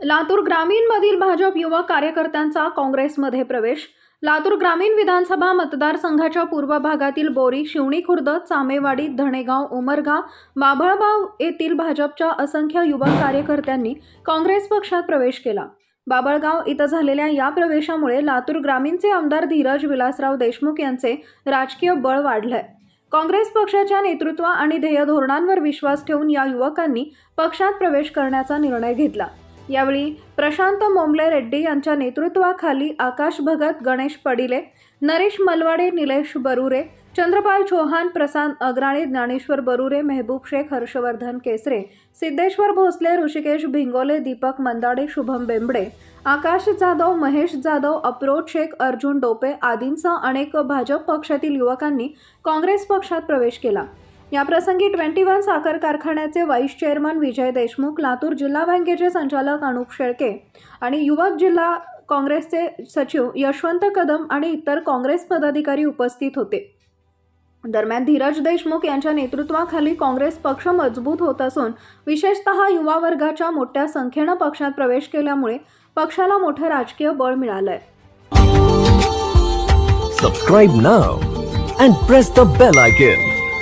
लातूर ग्रामीणमधील भाजप युवा कार्यकर्त्यांचा काँग्रेसमध्ये प्रवेश. लातूर ग्रामीण विधानसभा मतदारसंघाच्या पूर्व भागातील बोरी शिवणी खुर्द चामेवाडी धणेगाव उमरगा बाभळगाव येथील भाजपच्या असंख्य युवा कार्यकर्त्यांनी काँग्रेस पक्षात प्रवेश केला. बाबळगाव इथं झालेल्या या प्रवेशामुळे लातूर ग्रामीणचे आमदार धीरज विलासराव देशमुख यांचे राजकीय बळ वाढलंय. काँग्रेस पक्षाच्या नेतृत्व आणि ध्येय धोरणांवर विश्वास ठेवून या युवकांनी पक्षात प्रवेश करण्याचा निर्णय घेतला. यावेळी प्रशांत मोमले रेड्डी यांच्या नेतृत्वाखाली आकाश भगत गणेश पडिले नरेश मलवाडे निलेश बरुरे चंद्रपाल चौहान प्रशांत अग्राणे ज्ञानेश्वर बरुरे मेहबूब शेख हर्षवर्धन केसरे सिद्धेश्वर भोसले ऋषिकेश भिंगोले दीपक मंदाडे शुभम बेंबडे आकाश जाधव महेश जाधव अप्रोच शेख अर्जुन डोपे आदींसह अनेक भाजप पक्षातील युवकांनी काँग्रेस पक्षात प्रवेश केला. याप्रसंगी ट्वेंटी वन साखर कारखान्याचे व्हाईस चेअरमन विजय देशमुख लातूर जिल्हा बँकेचे संचालक अनुप शेळके आणि युवक जिल्हा काँग्रेसचे सचिव यशवंत कदम आणि इतर काँग्रेस पदाधिकारी उपस्थित होते. दरम्यान धीरज देशमुख यांच्या नेतृत्वाखाली काँग्रेस पक्ष मजबूत होत असून विशेषतः युवा वर्गाच्या मोठ्या संख्येनं पक्षात प्रवेश केल्यामुळे पक्षाला मोठं राजकीय बळ मिळालंय. Subscribe now and press the bell icon